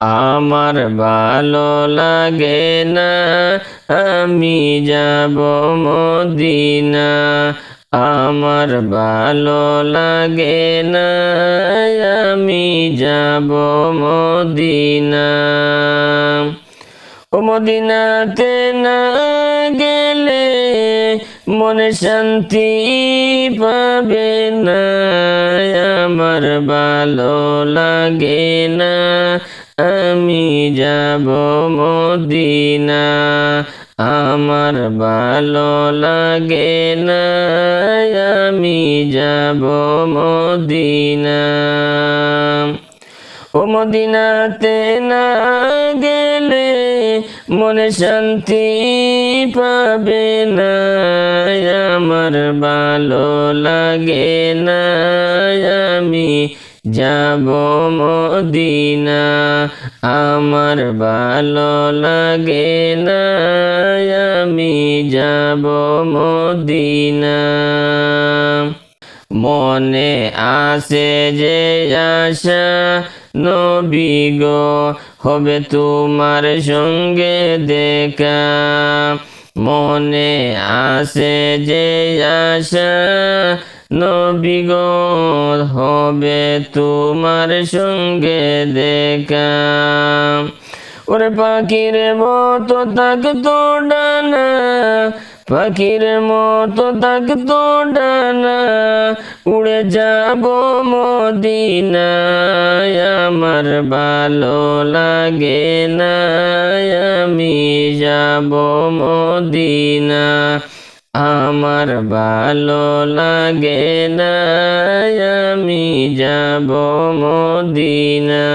আমার ভালো লাগে না, আমি যাব মদিনা। আমার ভালো লাগে না, আমি যাব মদিনা। ও মদিনাতে না গেলে মনে শান্তি পাবে না, আমার ভালো আমি যাব মদিনা, আমার ভালো লাগে না। আমি যাব মদিনা। ও মদিনাতে না গেলে মনে শান্তি পাবে না। আমার ভালো লাগে না। আমি যাব মদিনা। আমার ভালো লাগে না, আমি যাব মদিনা। মনে আসে যে আশা নবী গো, হবে তোমার সঙ্গে দেখা। মনে আসে যে আশা নবী গো হবে তোমার সঙ্গে দেখা। ওরে পাখির মতো থাকতো ডানা, পাখির মতো থাকতো ডানা, উড়ে যাব মদিনায়, আমার ভালো লাগে না, আমি যাব মদিনা। আমার ভালো লাগে না, আমি যাব মদিনা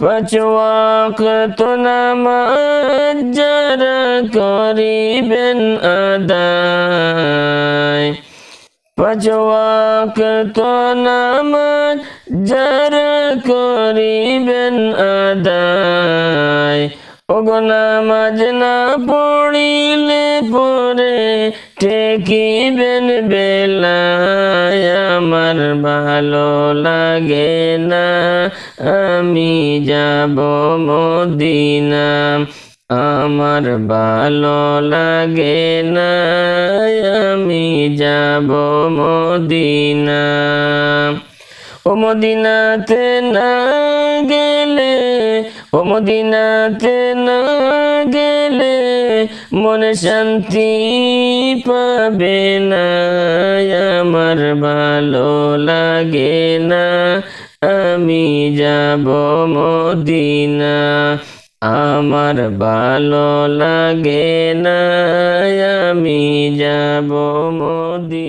পাঁচওয়াক তো নামাজ যারা করিবেন আদায়। পাঁচওয়াক তো নামাজ যারা করিবেন আদায়। ওগো নামাজ না পড়িলে পরে ঠেকিবেন বেলায়। আমার ভালো লাগে না, আমি যাব মদিনা। আমার ভালো লাগে না, আমি যাব মদিনা। ও মদিনাতে না গেলে ও মদিনাতে না গেলে মনে শান্তি পাবে না। আমার ভালো লাগে না, আমি যাব মদিনা। আমার ভালো লাগে না, আমি যাব মদিনা।